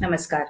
नमस्कार.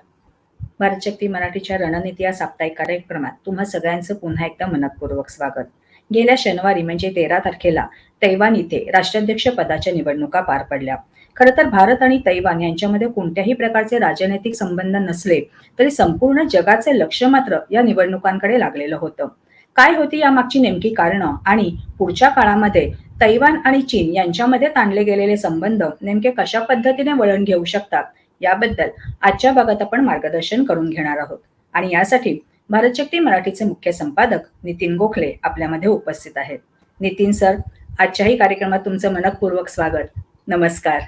भारतशक्ती मराठीच्या रणनीती या साप्ताहिक कार्यक्रमात तुम्हा सगळ्यांचं पुन्हा एकदा मनपूर्वक स्वागत. गेल्या शनिवारी म्हणजे तेरा तारखेला तैवान इथे राष्ट्राध्यक्ष पदाच्या निवडणुका पार पडल्या. खरं तर भारत आणि तैवान यांच्यामध्ये कोणत्याही प्रकारचे राजनैतिक संबंध नसले तरी संपूर्ण जगाचे लक्ष मात्र या निवडणुकांकडे लागलेलं होतं. काय होती यामागची नेमकी कारणं आणि पुढच्या काळामध्ये तैवान आणि चीन यांच्यामध्ये ताणले गेलेले संबंध नेमके कशा पद्धतीने वळण घेऊ शकतात? याबद्दल आजच्या भागात आपण मार्गदर्शन करून घेणार आहोत. आणि यासाठी भारतशक्ती मराठीचे मुख्य संपादक नितीन गोखले आपल्यामध्ये उपस्थित आहेत. नितीन सर आजच्याही कार्यक्रमात तुमचं मनपूर्वक स्वागत. नमस्कार.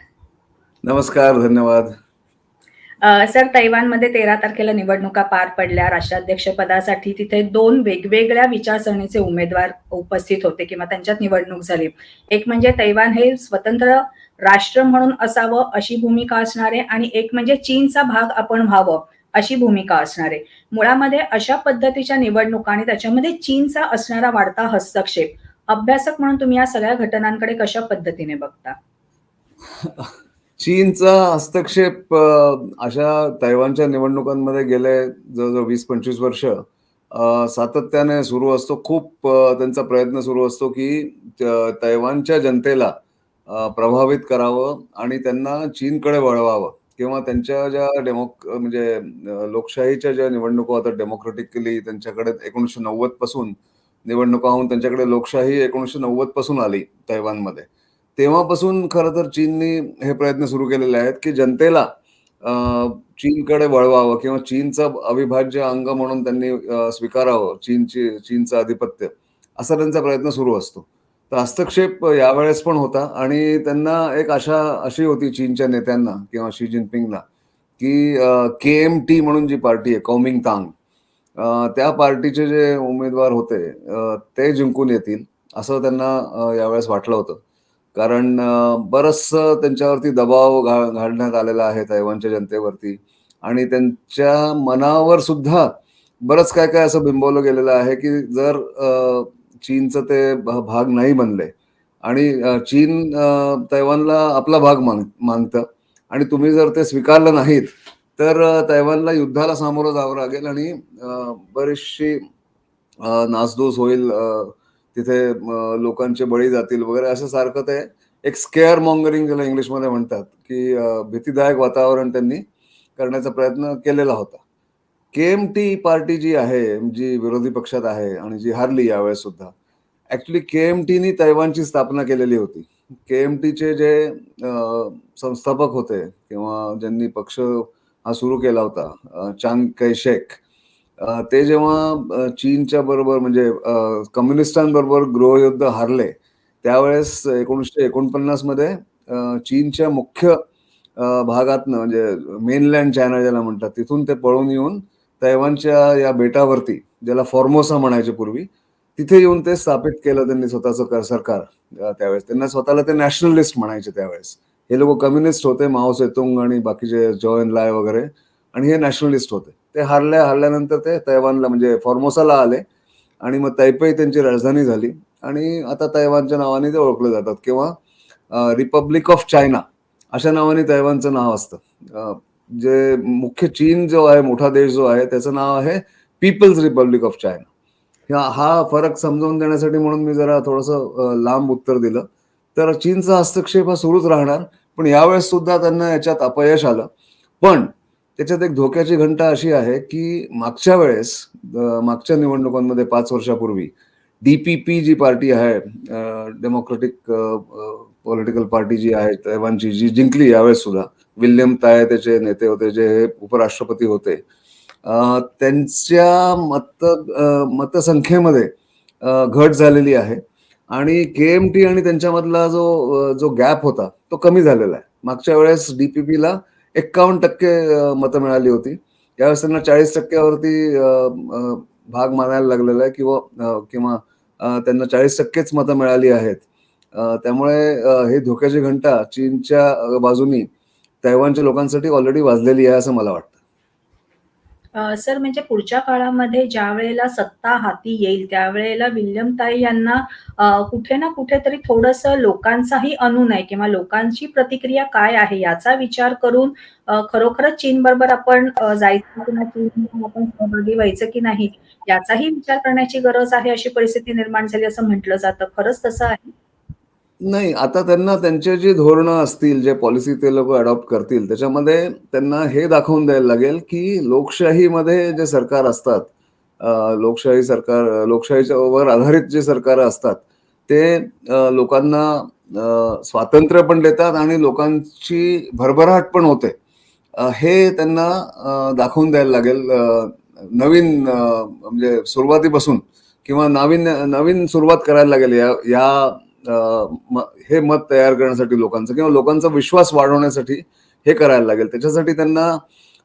नमस्कार धन्यवाद. सर तैवानमध्ये तेरा तारखेला निवडणुका पार पडल्या. राष्ट्राध्यक्ष पदासाठी तिथे दोन वेगवेगळ्या विचारसरणीचे उमेदवार उपस्थित होते किंवा त्यांच्यात निवडणूक झाली. एक म्हणजे तैवान हे स्वतंत्र राष्ट्र म्हणून असावं अशी भूमिका असणारे आणि एक म्हणजे चीनचा भाग आपण व्हावं अशी भूमिका असणारे. मुळामध्ये अशा पद्धतीच्या निवडणुका आणि त्याच्यामध्ये चीनचा असणारा वाढता हस्तक्षेप अभ्यासक म्हणून तुम्ही या सगळ्या घटनांकडे कशा पद्धतीने बघता? चीनचा हस्तक्षेप अशा तैवानच्या निवडणुकांमध्ये गेले जवळजवळ वीस पंचवीस वर्ष सातत्याने सुरू असतो. खूप त्यांचा प्रयत्न सुरू असतो की तैवानच्या जनतेला प्रभावित करावं आणि त्यांना चीनकडे वळवावं. किंवा त्यांच्या ज्या डेमोक म्हणजे लोकशाहीच्या ज्या निवडणुका आता डेमोक्रेटिकली त्यांच्याकडे एकोणीसशे नव्वदपासून निवडणुका होऊन त्यांच्याकडे लोकशाही एकोणीसशे नव्वदपासून आली तैवानमध्ये. तेव्हापासून खरं तर चीननी हे प्रयत्न सुरू केलेले आहेत की जनतेला चीनकडे वळवावं किंवा चीनचं अविभाज्य अंग म्हणून त्यांनी स्वीकारावं चीनची चीनचं आधिपत्य. असा त्यांचा प्रयत्न सुरू असतो. तर हस्तक्षेप यावेळेस पण होता आणि त्यांना एक आशा अशी होती चीनच्या नेत्यांना किंवा शी जिनपिंगला की के एम टी म्हणून जी पार्टी आहे कौमिंग तांग त्या पार्टीचे जे उमेदवार होते ते जिंकून येतील असं त्यांना यावेळेस वाटलं होतं. कारण अ, बरचसं त्यांच्यावरती दबाव घा घालण्यात आलेला आहे तैवानच्या जनतेवरती आणि त्यांच्या मनावर सुद्धा बरंच काय काय असं बिंबवलं गेलेलं आहे की जर चीनचं ते भाग नाही बनले. आणि चीन तैवानला आपला भाग मान मानतं आणि तुम्ही जर ते स्वीकारलं नाहीत तर तैवानला युद्धाला सामोरं जावं लागेल आणि बरीचशी नासधूस होईल तिथे लोकांचे बळी जातील वगैरे असं सारखं ते एक स्केअर मॉंगरिंग ज्याला इंग्लिशमध्ये म्हणतात की भीतीदायक वातावरण त्यांनी करण्याचा प्रयत्न केलेला होता. केएमटी पार्टी जी आहे जी विरोधी पक्षात आहे आणि जी हारली यावेळेस सुद्धा ऍक्च्युली केएमटीनी तैवानची स्थापना केलेली होती. के एम जे संस्थापक होते किंवा ज्यांनी पक्ष हा सुरू केला होता चांग कैशेक ते जेव्हा चीनच्या बरोबर म्हणजे कम्युनिस्टांबरोबर गृहयुद्ध हारले त्यावेळेस एकोणीसशे एकोणपन्नासमध्ये चीनच्या मुख्य भागातनं म्हणजे मेनलँड चायना ज्याला म्हणतात तिथून ते पळून येऊन तैवानच्या या बेटावरती ज्याला फॉर्मोसा म्हणायचे पूर्वी तिथे येऊन ते स्थापित केलं त्यांनी स्वतःचं सरकार. त्यावेळेस त्यांना स्वतःला ते नॅशनलिस्ट म्हणायचे त्यावेळेस. हे लोक कम्युनिस्ट होते माओ सेतुंग आणि बाकीचे जॉयन लाय वगैरे आणि हे नॅशनलिस्ट होते. ते हारल्या हारल्यानंतर ते तैवानला म्हणजे फॉर्मोसाला आले आणि मग तैपई त्यांची राजधानी झाली. आणि आता तैवानच्या नावाने ते ओळखले जातात किंवा रिपब्लिक ऑफ चायना अशा नावाने तैवानचं नाव असतं. जे मुख्य चीन जो आहे मोठा देश जो आहे त्याचं नाव आहे पीपल्स रिपब्लिक ऑफ चायना हा हा फरक समजावून देण्यासाठी म्हणून मी जरा थोडंसं लांब उत्तर दिलं. तर चीनचा हस्तक्षेप हा सुरूच राहणार पण यावेळेस सुद्धा त्यांना याच्यात अपयश आलं. पण त्याच्यात एक धोक्याची घंटा अशी आहे की मागच्या वेळेस मागच्या निवडणुकांमध्ये पाच वर्षापूर्वी डीपीपी जी पार्टी आहे डेमोक्रेटिक पॉलिटिकल पार्टी जी आहे तैवानची जी जिंकली यावेळेस सुद्धा विल्यम ताय त्याचे नेते होते जे हे उपराष्ट्रपती होते. त्यांच्या मत मतसंख्येमध्ये घट झालेली आहे. आणि के एम टी आणि त्यांच्यामधला जो जो गॅप होता तो कमी झालेला आहे. मागच्या वेळेस डीपीपीला एक्कावन्न टक्के मतं मिळाली होती. यावेळेस त्यांना चाळीस टक्क्यावरती भाग मानायला लागलेला आहे किंवा किंवा त्यांना चाळीस टक्केच मतं मिळाली आहेत. त्यामुळे हे धोक्याची घंटा चीनच्या बाजूनी तैवानच्या लोकांसाठी ऑलरेडी वाजलेली आहे असं मला वाटतं सर म्हणजे पुढच्या काळामध्ये ज्या वेळेला सत्ता हाती येईल, त्यावेळेला विल्यम ताई यांना कुठे ना कुठेतरी थोडंसं लोकांचाही अनुनय किंवा लोकांची प्रतिक्रिया काय आहे याचा विचार करून खरोखरच चीन बरोबर आपण जायचं किंवा चीन आपण सहभागी व्हायचं की नाही, याचाही विचार करण्याची गरज आहे, अशी परिस्थिती निर्माण झाली असं म्हटलं जातं. खरंच तसं आहे? नाही, आता त्यांना त्यांचे जी धोरणं असतील, जे पॉलिसी ते लोक अडॉप्ट करतील, त्याच्यामध्ये त्यांना हे दाखवून द्यायला लागेल, की लोकशाहीमध्ये जे सरकार असतात, लोकशाही सरकार लोकशाहीच्या वर आधारित जे सरकार असतात, ते लोकांना स्वातंत्र्य पण देतात आणि लोकांची भरभराट पण होते. हे त्यांना दाखवून द्यायला लागेल. नवीन म्हणजे सुरुवातीपासून किंवा नवीन नवीन सुरुवात करायला लागेल या या हे मत तयार करण्यासाठी लोकांचं किंवा लोकांचा विश्वास वाढवण्यासाठी हे करायला लागेल. त्याच्यासाठी त्यांना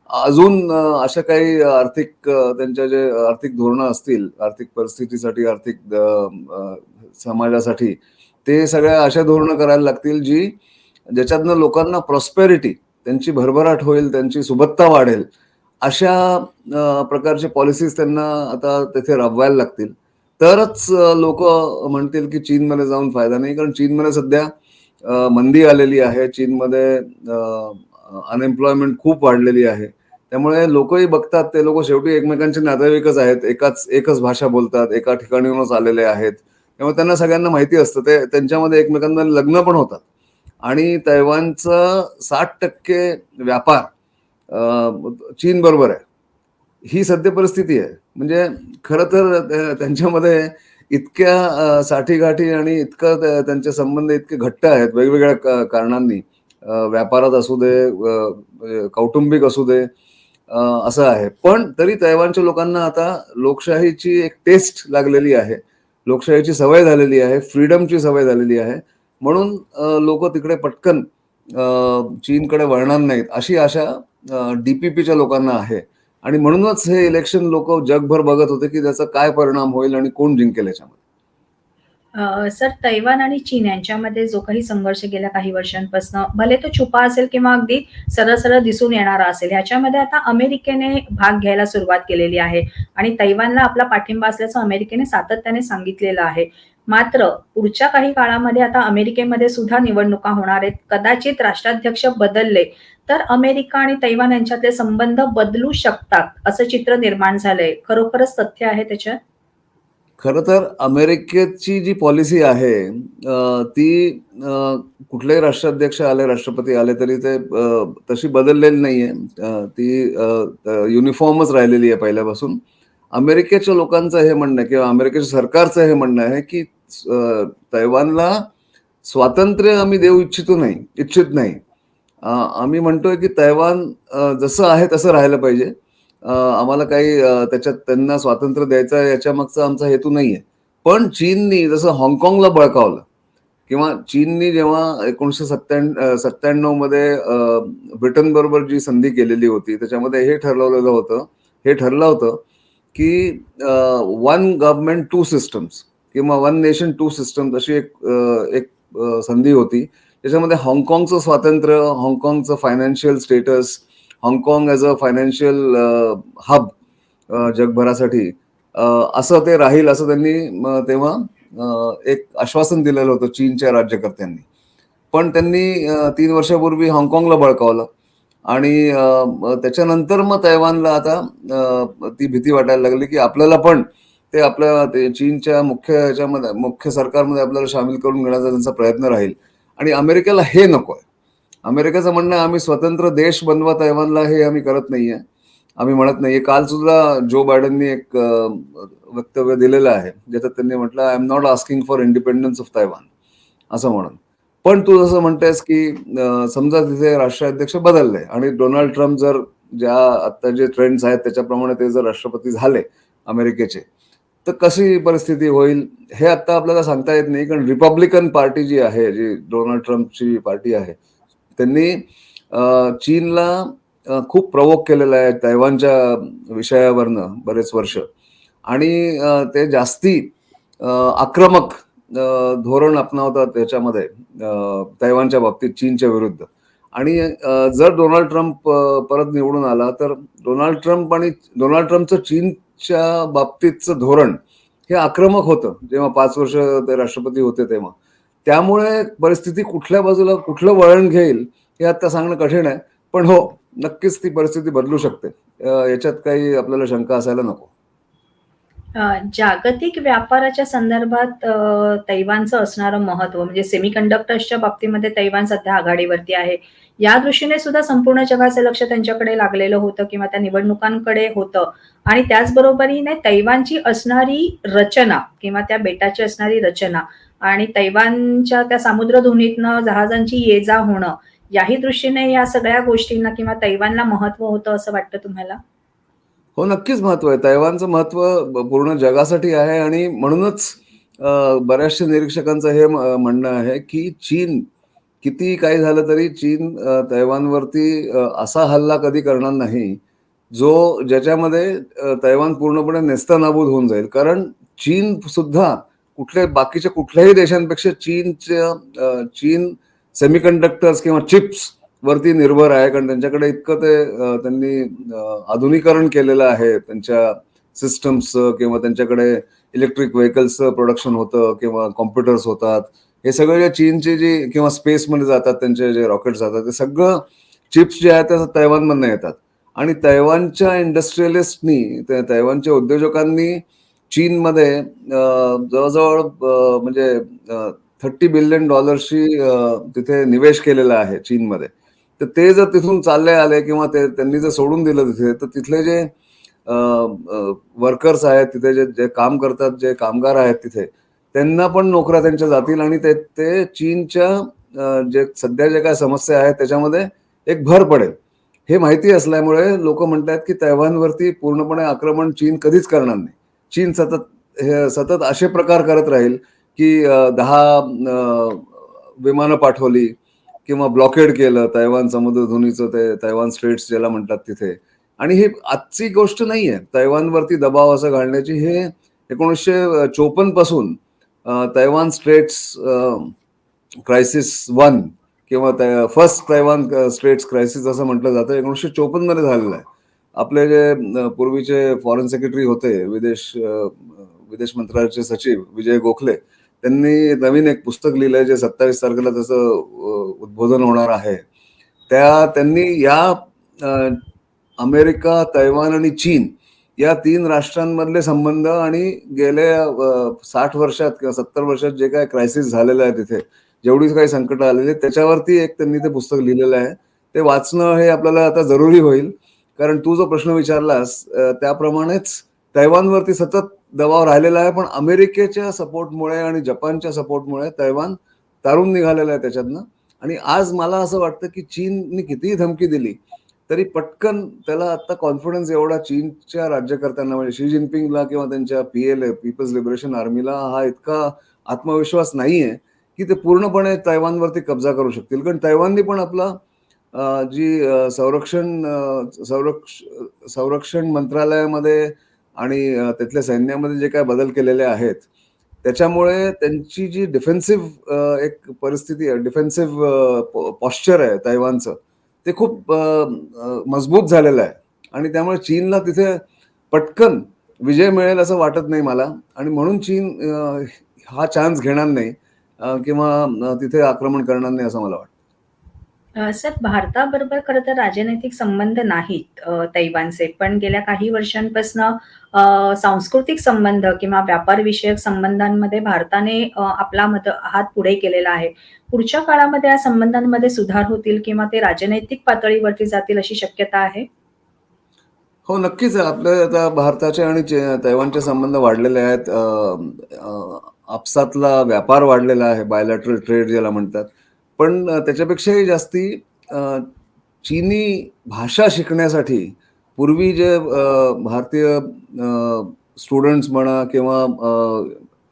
अजून अशा काही आर्थिक त्यांच्या जे आर्थिक धोरणं असतील, आर्थिक परिस्थितीसाठी, आर्थिक समाजासाठी, ते सगळ्या अशा धोरणं करायला लागतील, जी ज्याच्यातनं लोकांना प्रॉस्पेरिटी, त्यांची भरभराट होईल, त्यांची सुबत्ता वाढेल, अशा प्रकारचे पॉलिसीज त्यांना आता तिथे राबवायला लागतील. तरच लोक म्हणतील, की चीनमध्ये जाऊन फायदा नाही. कारण चीनमध्ये सध्या मंदी आलेली आहे. चीनमध्ये अनएम्प्लॉयमेंट खूप वाढलेली आहे. त्यामुळे लोकही बघतात, ते लोक शेवटी एकमेकांचे नातेवाईकच आहेत. एकाच एकच भाषा बोलतात, एका ठिकाणीहूनच आलेले आहेत. त्यामुळे त्यांना सगळ्यांना माहिती असतं. ते त्यांच्यामध्ये एकमेकांना लग्न पण होतात. आणि तैवानचं 60% व्यापार चीन बरोबर आहे. ही सद्य परिस्थिती आहे. म्हणजे खरं तर त्यांच्यामध्ये इतक्या साठीगाठी आणि इतकं त्यांचे संबंध इतके घट्ट आहेत वेगवेगळ्या कारणांनी. व्यापारात असू दे, म्हणजे कौटुंबिक असू दे, असं आहे. पण तरी तैवानच्या लोकांना आता लोकशाहीची एक टेस्ट लागलेली आहे. लोकशाहीची सवय झालेली आहे, फ्रीडमची सवय झालेली आहे. म्हणून लोक तिकडे पटकन चीनकडे वळणार नाहीत, अशी आशा डी-पी-पीच्या लोकांना आहे. आणि म्हणूनच हे इलेक्शन लोक जगभर बघत होते, की त्याचा काय परिणाम होईल आणि कोण जिंकेल याच्यामध्ये. सर तैवान आणि चीन यांच्यामध्ये जो काही संघर्ष गेल्या काही वर्षांपासून भले तो छुपा असेल किंवा अगदी सरळ-सरळ दिसून येणारा असेल, ह्याच्यामध्ये आता अमेरिकेने भाग घ्यायला सुरुवात केलेली आहे आणि तैवानला आपला पाठिंबा असल्याचं अमेरिकेने सातत्याने सांगितलेलं आहे. मात्र पुढच्या काही काळामध्ये आता अमेरिकेमध्ये सुद्धा निवडणुका होणार आहेत. कदाचित राष्ट्राध्यक्ष बदलले, तर अमेरिका आणि तैवान यांच्यातले संबंध बदलू शकतात, असं चित्र निर्माण झालंय. खरोखरच तथ्य आहे त्याच्यात? खरं तर अमेरिकेची जी पॉलिसी आहे ती कुठलेही राष्ट्राध्यक्ष आले, राष्ट्रपती आले तरी ते तशी बदललेली नाहीये. ती युनिफॉर्मच राहिलेली आहे पहिल्यापासून. अमेरिकेच्या लोकांचं हे म्हणणं आहे किंवा अमेरिकेच्या सरकारचं हे म्हणणं आहे, की तैवानला स्वातंत्र्य आम्ही देऊ इच्छितो नाही इच्छित नाही. आम्ही म्हणतोय, की तैवान जसं आहे तसं राहिलं पाहिजे. आम्हाला काही त्याच्यात त्यांना स्वातंत्र्य द्यायचं याच्या मागचा आमचा हेतू नाहीये. पण चीननी जसं हाँगकाँगला बळकावलं किंवा चीननी जेव्हा 1997 97 मध्ये ब्रिटन ब्रिटनबरोबर जी संधी केलेली होती, त्याच्यामध्ये हे ठरवलेलं होतं हे ठरलं होतं, की वन गव्हर्नमेंट टू सिस्टम्स किंवा वन नेशन टू सिस्टम्स अशी एक एक संधी होती. त्याच्यामध्ये हाँगकाँगचं स्वातंत्र्य, हाँगकाँगचं फायनान्शियल स्टेटस, हाँगकाँग ॲज अ फायनान्शियल हब जगभरासाठी. Uh, असं ते राहील असं त्यांनी तेव्हा uh, एक आश्वासन दिलेलं होतं चीनच्या राज्यकर्त्यांनी. पण त्यांनी uh, तीन वर्षापूर्वी हाँगकाँगला बळकावलं. आणि त्याच्यानंतर मग तैवानला आता ती भीती वाटायला लागली, की आपल्याला पण ते आपल्या ते चीनच्या मुख्य याच्यामध्ये मुख्य सरकारमध्ये आपल्याला सामील करून घेण्याचा त्यांचा प्रयत्न राहील. आणि अमेरिकेला हे नको आहे अमेरिकेचं म्हणणं आम्ही स्वतंत्र देश बनवा तैवानला हे आम्ही करत नाहीये. आम्ही म्हणत नाहीये. काल सुद्धा जो बायडननी एक वक्तव्य दिलेलं आहे. ज्याच्यात त्यांनी म्हटलं, "I am not asking for independence of Taiwan." असं म्हणून. पण तू जसं म्हणतेस, की समजा तिथे राष्ट्राध्यक्ष बदलले आणि डोनाल्ड ट्रम्प जर ज्या आता जे ट्रेंड्स आहेत त्याच्याप्रमाणे ते जर राष्ट्रपती झाले अमेरिकेचे, तर कशी परिस्थिती होईल हे आता आपल्याला सांगता येत नाही. कारण रिपब्लिकन पार्टी जी आहे, जी डोनाल्ड ट्रम्पची पार्टी आहे, त्यांनी चीनला खूप प्रवोक केलेला आहे तैवानच्या विषयावरनं बरेच वर्ष आणि ते जास्ती आक्रमक धोरण अपनावतात त्याच्यामध्ये तैवानच्या बाबतीत चीनच्या विरुद्ध आणि जर डोनाल्ड ट्रम्प परत निवडून आला तर डोनाल्ड ट्रम्प आणि डोनाल्ड ट्रम्पचं चीन च्या बाबतीतचं धोरण हे आक्रमक होतं. जेव्हा पाच वर्ष ते राष्ट्रपती होते तेव्हा. त्यामुळे परिस्थिती कुठल्या बाजूला कुठलं वळण घेईल हे आता सांगणं कठीण आहे. पण हो नक्कीच ती परिस्थिती बदलू शकते. याच्यात काही आपल्याला शंका असायला नको. जागतिक व्यापाराच्या संदर्भात तैवानचं असणारं महत्त्व म्हणजे सेमीकंडक्टर्सच्या बाबतीमध्ये तैवान सध्या आघाडीवरती आहे. या दृष्टीने सुद्धा संपूर्ण जगाचं लक्ष त्यांच्याकडे लागलेलं होतं किंवा त्या निवडणुकांकडे होतं आणि त्याचबरोबरीने तैवानची असणारी रचना किंवा त्या बेटाची असणारी रचना आणि तैवानच्या त्या सामुद्रधुनीतनं जहाजांची ये-जा होणं, याही दृष्टीने या सगळ्या गोष्टींना किंवा तैवानला महत्त्व होतं असं वाटतं तुम्हाला? हो, नक्कीच महत्त्व आहे. तैवानचं महत्त्व पूर्ण जगासाठी आहे आणि म्हणूनच अ, बऱ्याचशा निरीक्षकांचं हे म म्हणणं आहे, की चीन कितीही काही झालं तरी चीन अ, तैवानवरती अ, असा हल्ला कधी करणार नाही, जो ज्याच्यामध्ये अ, तैवान पूर्णपणे नेस्तनाबूत होऊन जाईल. कारण चीन सुद्धा कुठल्या बाकीच्या कुठल्याही देशांपेक्षा चीनच्या अ, चीन सेमीकंडक्टर्स किंवा चिप्स वरती निर्भर आहे. कारण त्यांच्याकडे इतकं ते त्यांनी आधुनिकरण आधुनिकीकरण केलेलं आहे त्यांच्या सिस्टम्सचं किंवा त्यांच्याकडे इलेक्ट्रिक व्हेइकल्सचं प्रोडक्शन होतं किंवा कॉम्प्युटर्स होतात. हे सगळे जे चीनचे जे किंवा स्पेसमध्ये जातात त्यांचे जे रॉकेट्स जातात ते सगळं चिप्स जे आहेत ते तैवानमधनं येतात आणि तैवानच्या इंडस्ट्रियलिस्टनी तैवानच्या उद्योजकांनी चीनमध्ये जवळजवळ म्हणजे थर्टी बिलियन डॉलर्सची तिथे निवेश केलेला आहे चीनमध्ये. तर ते जर तिथून चालले आले किंवा ते त्यांनी जर सोडून दिलं तिथे, तर तिथले जे वर्कर्स आहेत, तिथे जे जे काम करतात, जे कामगार आहेत तिथे, त्यांना पण नोकऱ्या त्यांच्या जातील आणि ते ते चीनच्या जे सध्या जे काय समस्या आहेत त्याच्यामध्ये एक भर पडेल. हे माहिती असल्यामुळे लोक म्हणतात की तैवानवरती पूर्णपणे आक्रमण चीन कधीच करणार नाही. चीन सतत हे सतत असे प्रकार करत राहील, की दहा विमानं पाठवली किंवा ब्लॉकेड केलं तैवान समुद्रधुनीचं ते तैवान स्ट्रेट्स ज्याला म्हणतात तिथे आणि ही आजची गोष्ट नाहीये. तैवानवरती दबाव असं घालण्याची हे 1954 पासून तैवान स्ट्रेट्स क्रायसिस वन किंवा first Taiwan states straits crisis असं म्हटलं जातं. 1954 मध्ये झालेलं आहे. आपले जे पूर्वीचे फॉरेन सेक्रेटरी होते, विदेश विदेश मंत्रालयाचे सचिव विजय गोखले, त्यांनी नवीन एक पुस्तक लिहिलंय जे 27 तारखेला त्याचं उद्बोधन होणार आहे. त्या त्यांनी या अमेरिका, तैवान आणि चीन या तीन राष्ट्रांमधले संबंध आणि गेल्या साठ वर्षात किंवा 70 वर्षात जे काय क्रायसिस झालेलं आहे तिथे, जेवढी काही संकटं आलेली आहेत, त्याच्यावरती एक त्यांनी ते पुस्तक लिहिलेलं आहे. ते वाचणं हे आपल्याला आता जरुरी होईल. कारण तू जो प्रश्न विचारलास त्याप्रमाणेच तैवानवरती सतत दबाव राहिलेला आहे. पण अमेरिकेच्या सपोर्टमुळे आणि जपानच्या सपोर्टमुळे तैवान तारून निघालेला आहे त्याच्यातनं आणि आज मला असं वाटतं, की चीननी कितीही धमकी दिली, तरी पटकन त्याला आता कॉन्फिडन्स एवढा चीनच्या राज्यकर्त्यांना म्हणजे शी जिनपिंगला किंवा त्यांच्या पीएलए पीपल्स लिबरेशन आर्मीला हा इतका आत्मविश्वास नाही आहे की ते पूर्णपणे तैवानवरती कब्जा करू शकतील. कारण तैवाननी पण आपला जी संरक्षण संरक्ष संरक्षण मंत्रालयामध्ये आणि तिथल्या सैन्यामध्ये जे काय बदल केलेले आहेत, त्याच्यामुळे त्यांची जी डिफेन्सिव्ह एक परिस्थिती आहे, डिफेन्सिव्ह पॉश्चर आहे तैवानचं, ते खूप मजबूत झालेलं आहे आणि त्यामुळे चीनला तिथे पटकन विजय मिळेल असं वाटत नाही मला आणि म्हणून चीन हा चान्स घेणार नाही किंवा तिथे आक्रमण करणार नाही असं मला वाटतं. अ, सर भारताबरोबर खरं तर राजनैतिक संबंध नाहीत अ, तैवानचे. पण गेल्या काही वर्षांपासनं अ, सांस्कृतिक संबंध किंवा व्यापारविषयक संबंधांमध्ये भारताने अ, आपला मत हात पुढे केलेला आहे. पुढच्या काळामध्ये या संबंधांमध्ये सुधार होतील किंवा ते राजनैतिक पातळीवरती जातील अशी शक्यता आहे? हो, नक्कीच आहे. आपले आता भारताचे आणि चे तैवानचे संबंध वाढलेले आहेत. अ, अ, आपसातला व्यापार वाढलेला आहे, बायलॅटरल ट्रेड ज्याला म्हणतात. पण त्याच्यापेक्षाही जास्ती चीनी भाषा शिकण्यासाठी पूर्वी जे भारतीय स्टुडंट्स म्हणा किंवा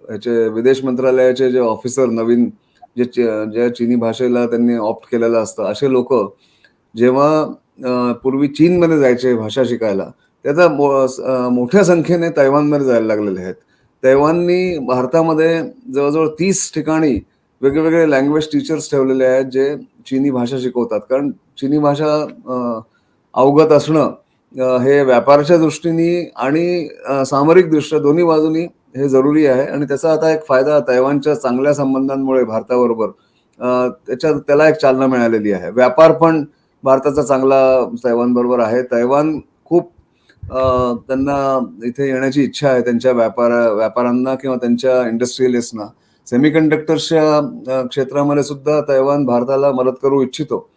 ह्याचे विदेश मंत्रालयाचे जे ऑफिसर नवीन जे च ज्या चीनी भाषेला त्यांनी ऑप्ट केलेलं असतं, असे लोक जेव्हा पूर्वी चीनमध्ये जायचे भाषा शिकायला, त्याचा मोठ्या संख्येने तैवानमध्ये जायला लागलेले आहेत. तैवाननी भारतामध्ये जवळजवळ तीस ठिकाणी वेगवेगळे लँग्वेज टीचर्स ठेवलेले आहेत जे चिनी भाषा शिकवतात. कारण चिनी भाषा अवगत असणं हे व्यापाराच्या दृष्टीने आणि सामरिक दृष्ट्या दोन्ही बाजूनी हे जरुरी आहे. आणि त्याचा आता एक फायदा तैवानच्या चांगल्या संबंधांमुळे भारताबरोबर त्याच्या त्याला एक चालना मिळालेली आहे. व्यापार पण भारताचा चांगला तैवानबरोबर आहे. तैवान खूप त्यांना इथे येण्याची इच्छा आहे त्यांच्या व्यापार व्यापाऱ्यांना किंवा त्यांच्या इंडस्ट्रियलिस्टना सेमीकंडक्टर्सच्या क्षेत्रामध्ये सुद्धा तैवान भारताला मदत करू इच्छितो.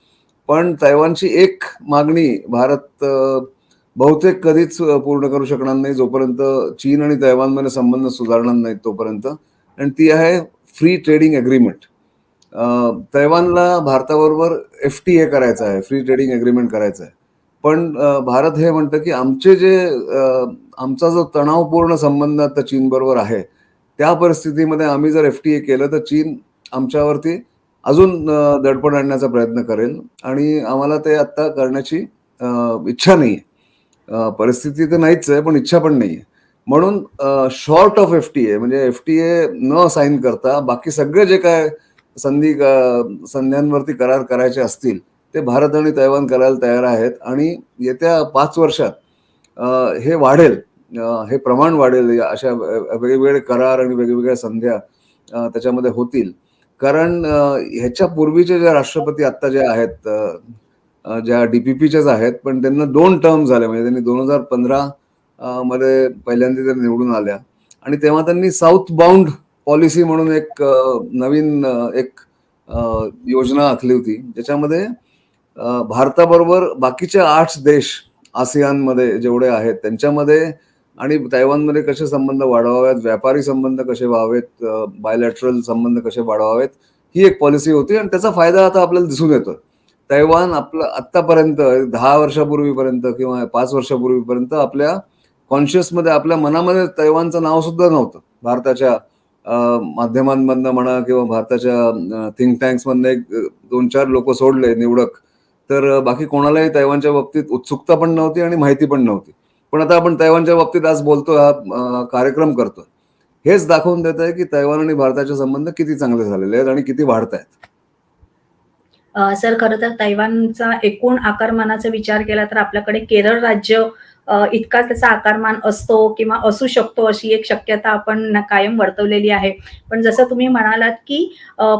पण तैवानची एक मागणी भारत बहुतेक कधीच पूर्ण करू शकणार नाही जोपर्यंत चीन आणि तैवानमध्ये संबंध सुधारणार नाहीत तोपर्यंत. आणि ती आहे फ्री ट्रेडिंग अग्रीमेंट तैवानला भारताबरोबर एफ टी ए करायचं आहे फ्री ट्रेडिंग अग्रीमेंट करायचं आहे. पण भारत हे म्हणतं की आमचे जे आमचा जो तणावपूर्ण संबंध आता चीनबरोबर आहे त्या परिस्थितीमध्ये आम्ही जर एफ टी ए केलं तर चीन आमच्यावरती अजून दडपण आणण्याचा प्रयत्न करेल. आणि आम्हाला ते आत्ता करण्याची इच्छा नाही आहे परिस्थिती तर नाहीच आहे पण इच्छा पण नाही आहे म्हणून short of F T A म्हणजे एफ टी ए न साईन करता बाकी सगळे जे काय संधी संध्यांवरती करार करायचे असतील ते भारत आणि तैवान करायला तयार आहेत. आणि येत्या पाच वर्षात हे वाढेल. हे प्रमाण वाढेल या अशा वेगवेगळे करार आणि वेगवेगळ्या संध्या त्याच्यामध्ये होतील. कारण ह्याच्या पूर्वीचे जे राष्ट्रपती आत्ता जे आहेत ज्या डी ज्या डीपीपीच्याच आहेत पण त्यांना दोन टर्म झाले. म्हणजे त्यांनी दोन हजार पंधरा मध्ये पहिल्यांदा त्या निवडून आल्या. आणि तेव्हा त्यांनी साऊथ बाउंड पॉलिसी म्हणून एक नवीन एक योजना आखली होती. ज्याच्यामध्ये भारताबरोबर बाकीचे आठ देश आसियानमध्ये जेवढे आहेत त्यांच्यामध्ये आणि तैवानमध्ये कसे संबंध वाढवावेत व्यापारी संबंध कसे व्हावेत बायलॅटरल संबंध कसे वाढवावेत ही एक पॉलिसी होती आणि त्याचा फायदा आता आपल्याला दिसून येतो तैवान आपलं आत्तापर्यंत दहा वर्षापूर्वीपर्यंत किंवा पाच वर्षापूर्वीपर्यंत आपल्या कॉन्शियसमध्ये आपल्या मनामध्ये तैवानचं नाव सुद्धा नव्हतं. भारताच्या माध्यमांमधनं म्हणा किंवा भारताच्या थिंक टँक्समधनं एक दोन चार लोक सोडले निवडक. तर बाकी कोणालाही तैवानच्या बाबतीत उत्सुकता पण नव्हती आणि माहिती पण नव्हती. पण आता आपण तैवानच्या बाबतीत आज बोलतो हा कार्यक्रम करतो हेच दाखवून देत आहे की तैवान आणि भारताचे संबंध किती चांगले झालेले आहेत आणि किती वाढत आहेत. सर खरं तर तैवानचा एकूण आकारमानाचा विचार केला तर आपल्याकडे केरळ राज्य इतका त्याचा आकारमान असतो किंवा असू शकतो अशी एक शक्यता आपण कायम वर्तवलेली आहे. पण जसं तुम्ही म्हणालात की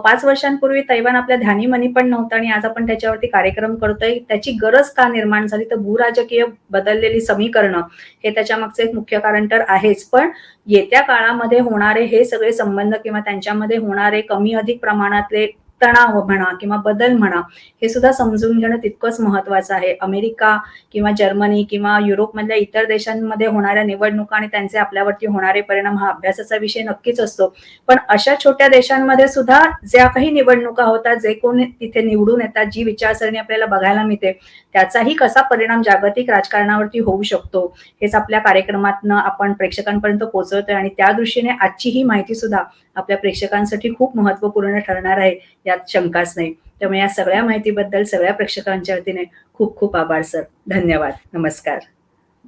पाच वर्षांपूर्वी तैवान आपल्या ध्यानीमनी पण नव्हतं आणि आज आपण त्याच्यावरती कार्यक्रम करतोय. त्याची गरज का निर्माण झाली? तर भूराजकीय बदललेली समीकरणं हे त्याच्या मागचं एक मुख्य कारण तर आहेच. पण येत्या काळामध्ये होणारे हे सगळे संबंध किंवा त्यांच्यामध्ये होणारे कमी अधिक प्रमाणातले तणाव म्हणा किंवा बदल म्हणा हे सुद्धा समजून घेणं तितकंच महत्वाचं आहे. अमेरिका किंवा जर्मनी किंवा युरोपमधल्या इतर देशांमध्ये होणाऱ्या निवडणुका आणि त्यांचे आपल्यावरती होणारे परिणाम हा अभ्यासाचा विषय नक्कीच असतो. पण अशा छोट्या देशांमध्ये सुद्धा ज्या काही निवडणुका होतात जे कोण तिथे निवडून येतात जी विचारसरणी आपल्याला बघायला मिळते त्याचाही कसा परिणाम जागतिक राजकारणावरती होऊ शकतो हेच आपल्या कार्यक्रमातनं आपण प्रेक्षकांपर्यंत पोहोचवतोय आणि त्या दृष्टीने आजची ही माहिती सुद्धा आपल्या प्रेक्षकांसाठी खूप महत्त्वपूर्ण ठरणार आहे यात शंकाच नाही. त्यामुळे या सगळ्या माहितीबद्दल सगळ्या प्रेक्षकांच्या वतीने खूप खूप आभार सर. धन्यवाद. नमस्कार.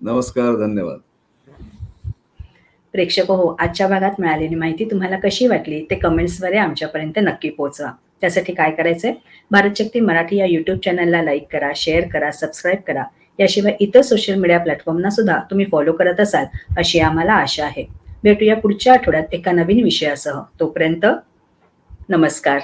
नमस्कार धन्यवाद. प्रेक्षक हो आजच्या भागात मिळालेली माहिती तुम्हाला कशी वाटली ते कमेंट्सद्वारे आमच्यापर्यंत नक्की पोहोचवा. त्यासाठी काय करायचंय? भारत शक्ती मराठी या युट्यूब चॅनलला लाईक करा शेअर करा सबस्क्राईब करा. याशिवाय इतर सोशल मीडिया प्लॅटफॉर्मना सुद्धा तुम्ही फॉलो करत असाल अशी आम्हाला आशा आहे. भेटूया पुढच्या आठवड्यात एका नवीन विषयासह. तोपर्यंत नमस्कार.